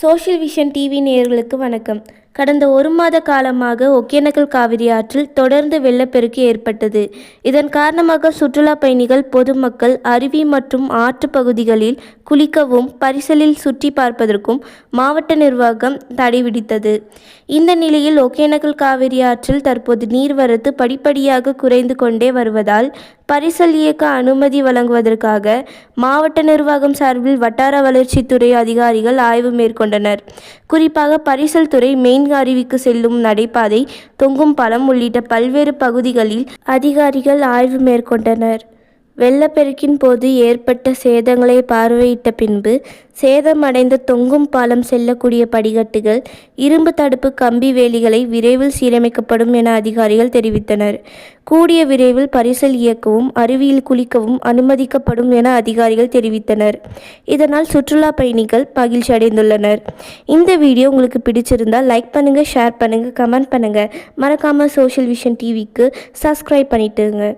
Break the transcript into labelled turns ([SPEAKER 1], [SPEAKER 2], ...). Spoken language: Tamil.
[SPEAKER 1] சோஷியல் விஷன் டிவி நேயர்களுக்கு வணக்கம். கடந்த ஒரு மாத காலமாக ஒகேனக்கல் காவிரி ஆற்றில் தொடர்ந்து வெள்ளப்பெருக்கு ஏற்பட்டது. இதன் காரணமாக சுற்றுலா பயணிகள் பொதுமக்கள் அருவி மற்றும் ஆற்று பகுதிகளில் குளிக்கவும் பரிசலில் சுற்றி பார்ப்பதற்கும் மாவட்ட நிர்வாகம் தடை விதித்தது. இந்த நிலையில் ஒகேனக்கல் காவிரி ஆற்றில் தற்போது நீர்வரத்து படிப்படியாக குறைந்து கொண்டே வருவதால் பரிசல் இயக்க அனுமதி வழங்குவதற்காக மாவட்ட நிர்வாகம் சார்பில் வட்டார வளர்ச்சித்துறை அதிகாரிகள் ஆய்வு மேற்கொண்டனர். குறிப்பாக பரிசல் துறை மெயின் அருவிக்கு செல்லும் நடைபாதை தொங்கும் பாலம் உள்ளிட்ட பல்வேறு பகுதிகளில் அதிகாரிகள் ஆய்வு மேற்கொண்டனர். வெள்ளப்பெருக்கின் போது ஏற்பட்ட சேதங்களை பார்வையிட்ட பின்பு சேதமடைந்த தொங்கும் பாலம் செல்லக்கூடிய படிகட்டுகள் இரும்பு தடுப்பு கம்பி வேலிகளை விரைவில் சீரமைக்கப்படும் என அதிகாரிகள் தெரிவித்தனர். கூடிய விரைவில் பரிசல் இயக்கவும் அருவியில் குளிக்கவும் அனுமதிக்கப்படும் என அதிகாரிகள் தெரிவித்தனர். இதனால் சுற்றுலா பயணிகள் மகிழ்ச்சி அடைந்துள்ளனர். இந்த வீடியோ உங்களுக்கு பிடிச்சிருந்தால் லைக் பண்ணுங்கள் ஷேர் பண்ணுங்கள் கமெண்ட் பண்ணுங்கள் மறக்காமல் சோஷியல் விஷன் டிவிக்கு சப்ஸ்கிரைப் பண்ணிட்டுங்க.